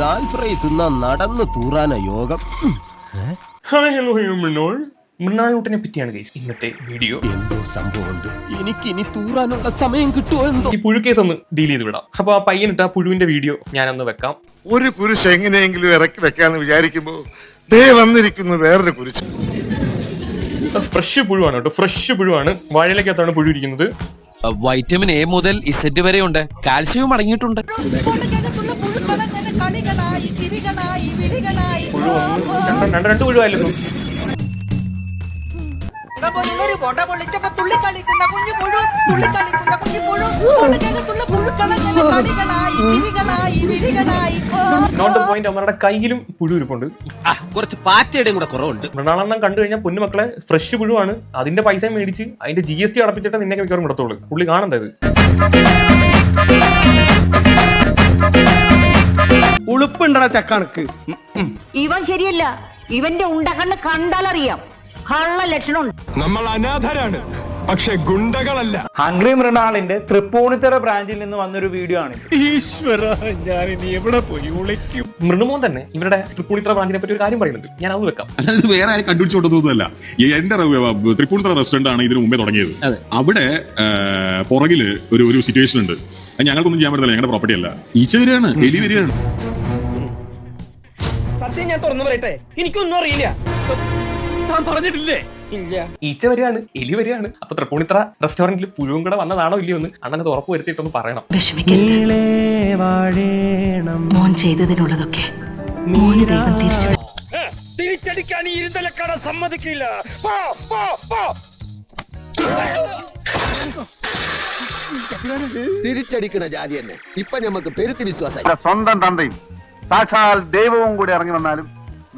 Dal fry തിന്നാ നടന്നു തൂറാന യോഗം. ഹായ് ഹലോ മൃണോൾ മൃണാളൂട്ടിനെ പറ്റിയാണ് ഗൈസ് ഇന്നത്തെ വീഡിയോ എന്തോ സംഭവമുണ്ട്? എനിക്ക് ഇനി തൂറാനുള്ള സമയം കിട്ടുമോ എന്തോ? ഈ പുഴു കേസ് ഒന്ന് ഡീൽ ചെയ്ത് വിടാം. അപ്പൊ ആ പയ്യനിട്ട് ആ പുഴുവിന്റെ വീഡിയോ ഞാനൊന്ന് വെക്കാം. ഒരു കുരിശ് എങ്ങനെയെങ്കിലും ഇറക്കി വെക്കാന്ന് വിചാരിക്കുമ്പോ ദേ വന്നിരിക്കുന്നു വേറൊരു കുരിശ്. ഫ്രഷ് പുഴുവാണ് കേട്ടോ. ഫ്രഷ് പുഴുവാണ്. വാഴയിലേക്കകത്താണ് പുഴു ഇരിക്കുന്നത്. വൈറ്റമിൻ എ മുതൽ ഇസെറ്റ് വരെയുണ്ട്. കാൽസ്യവും അടങ്ങിയിട്ടുണ്ട്. രണ്ട് പുഴുവായിരുന്നു ഒരു കൊട പൊളിച്ചപ്പോ തുള്ളിക്കളിക്കുന്ന കുഞ്ഞു പുഴു തുള്ളിക്കളിക്കുന്ന കുഞ്ഞു പുഴു. കോട്ടയ്ക്കകത്തുള്ള പുഴുക്കളങ്ങനെ വിളികളായി നോട്ട് പോയിന്റ് അമ്മയുടെ കയ്യിലും പുഴു ഇരിപ്പുണ്ട്. കുറച്ച് പാറ്റയുടെയും കൂടെ കുറവുണ്ട്. മൃണാളെണ്ണം കണ്ടു കഴിഞ്ഞാൽ പൊന്നുമക്കളെ ഫ്രഷ് പുഴുവാണ്. അതിന്റെ പൈസ മേടിച്ച് അതിന്റെ ജി എസ് ടി അടപ്പിച്ചിട്ട് നിന്നെ മിക്കവാറും കിടത്തോളൂ പുള്ളി കാണണ്ടത് ഉളുപ്പുണ്ടടാ ചക്കണക്ക്. ഇവൻ ശരിയല്ല. ഇവന്റെ ഉണ്ടകണ്ണ് കണ്ടാലറിയാം. കള്ള ലക്ഷണമുണ്ട്. നമ്മൾ അനാഥരാണ്. പക്ഷെ ഗുണ്ടകളല്ല. ഹംഗ്രി മൃണാളിന്റെ തൃപ്പൂണിത്തറ ബ്രാഞ്ചിൽ നിന്ന് വന്നൊരു വീഡിയോ ആണ് ഈശ്വര ഞാൻ ഇനി എവിടെ പോയി? വിളിക്കും മൃണുമോൻ തന്നെ ഇവരുടെ തൃപ്പൂണിത്തറ ബ്രാഞ്ചിനെ പറ്റി ഒരു കാര്യം പറയുന്നുണ്ട്. ഞാൻ അത് വെക്കാം. അതായത് വേറെ ആരും കണ്ടുപിടിച്ചോട്ടതൊന്നുമല്ല എന്റെ തൃപ്പൂണിത്തറ റെസ്റ്റോറന്റ് ആണ് ഇതിനു മുമ്പേ തുടങ്ങിയത്. അവിടെ പുറകിൽ ഒരു ഒരു സിറ്റുവേഷൻ ഉണ്ട്. ഞങ്ങൾക്കൊന്നും ചെയ്യാൻ പറ്റില്ല ഞങ്ങളുടെ പ്രോപ്പർട്ടി അല്ല. ഈച്ച വരികയാണ് എലി വരികയാണ്. സത്യം ഞാൻ തുറന്നു പറയട്ടെ? എനിക്കൊന്നും അറിയില്ല. താൻ പറഞ്ഞിട്ടില്ലേ? ഇല്ല. ഈച്ച വരികയാണ് എലി വരികയാണ്. അപ്പൊ തൃപ്പൂണിത്ര റെസ്റ്റോറന്റിൽ പുഴുവും കൂടെ വന്നതാണോ ഇല്ലയോ എന്ന് അണ്ണനത് ഉറപ്പ് വരുത്തിയിട്ടൊന്ന് പറയണം. മോൻ ചെയ്തതിനുള്ളതൊക്കെ മോന് ദൈവം തിരിച്ചു തിരിച്ചടിക്കാൻ ഈ ഇരുന്തലക്കട സമ്മതിക്കില്ല. പോ, പോ, പോ. തിരിച്ചടിക്കണ ജാതി തന്നെ ഇപ്പൊ ഞമ്മക്ക് പെരുത്തി വിശ്വാസം സ്വന്തം തന്തയും. സാക്ഷാൽ ദൈവവും കൂടി ഇറങ്ങി വന്നാലും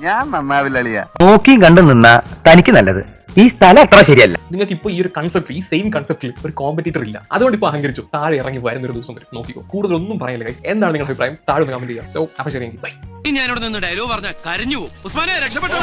ഞാൻ നന്നാവില്ല അളിയ നോക്കിയും കണ്ടു നിന്ന തനിക്ക് നല്ലത്. ഈ സ്ഥലം അത്ര ശരിയല്ല. നിങ്ങൾക്ക് ഇപ്പൊ ഈ ഒരു കൺസെപ്റ്റ് ഈ സെയിം കൺസെപ്റ്റിൽ ഒരു കോമ്പറ്റീറ്റർ ഇല്ല. അതുകൊണ്ട് ഇപ്പൊ അഹങ്കരിച്ചു. താഴെ ഇറങ്ങി വരുന്ന ഒരു ദിവസം വരും. നോക്കിക്കോ. കൂടുതലൊന്നും പറയില്ല ഗൈസ് എന്താണ് നിങ്ങളുടെ അഭിപ്രായം? താഴെ കമന്റ് ചെയ്യാം. സോ അപ്പൊ ശരി ബൈ ഞാനിവിടെ നിന്ന് ഡയലോഗ് പറഞ്ഞ കരഞ്ഞു ഉസ്മാനെ രക്ഷപ്പെട്ടോ.